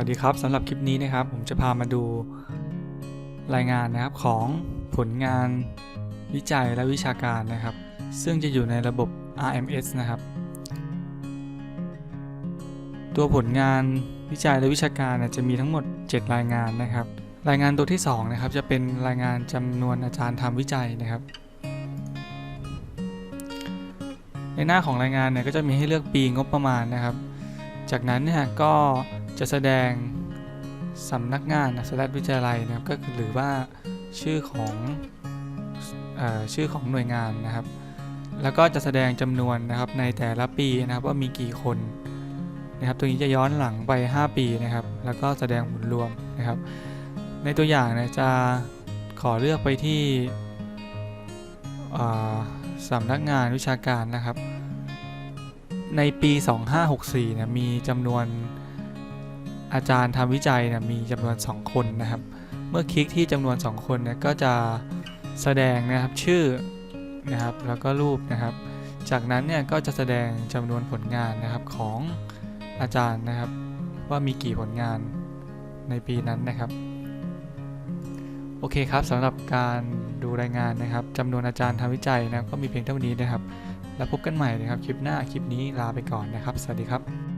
วัสดีครับสำหรับคลิปนี้นะครับ ผมจะพามาดูรายงานนะครับของผลงานวิจัยและวิชาการนะครับ ซึ่งจะอยู่ในระบบ RMS นะครับ ตัวผลงานวิจัยและวิชาการจะมีทั้งหมด 7 รายงานนะครับ รายงานตัวที่2นะครับจะเป็นรายงานจำนวนอาจารย์ทำวิจัยนะครับ ในหน้าของรายงานเนี่ยก็จะมีให้เลือกปีงบประมาณนะครับ จากนั้นเนี่ยก็ จะแสดงสำนักงานสถานวิทยาลัยนะครับก็คือหรือว่าชื่อของออชื่อของหน่วยงานนะครับ แล้วก็จะแสดงจำนวนนะครับในแต่ละปีนะครับว่ามีกี่คนนะครับตัวนี้จะย้อนหลังไป 5 ปีนะครับ แล้วก็แสดงผลรวมนะครับ ในตัวอย่างนี่ยจะขอเลือกไปที่สำนักงานวิชาการนะครับ ในปี 2564นี่ยมีจำนวน อาจารย์ทำวิจัยนี่ยมีจำนวน 2 คนนะครับ เมื่อคลิกที่จำนวน 2 คนเนี่ยก็จะแสดงนะครับชื่อนะครับแล้วก็รูปนะครับ จากนั้นเนี่ยก็จะแสดงจำนวนผลงานนะครับของอาจารย์นะครับ ว่ามีกี่ผลงานในปีนั้นนะครับโอเคครับสำหรับการดูรายงานนะครับจำนวนอาจารย์ทำวิจัยนะก็มีเพียงเท่านี้นะครับ แล้วพบกันใหม่นะครับคลิปหน้าคลิปนี้ลาไปก่อนนะครับ สวัสดีครับ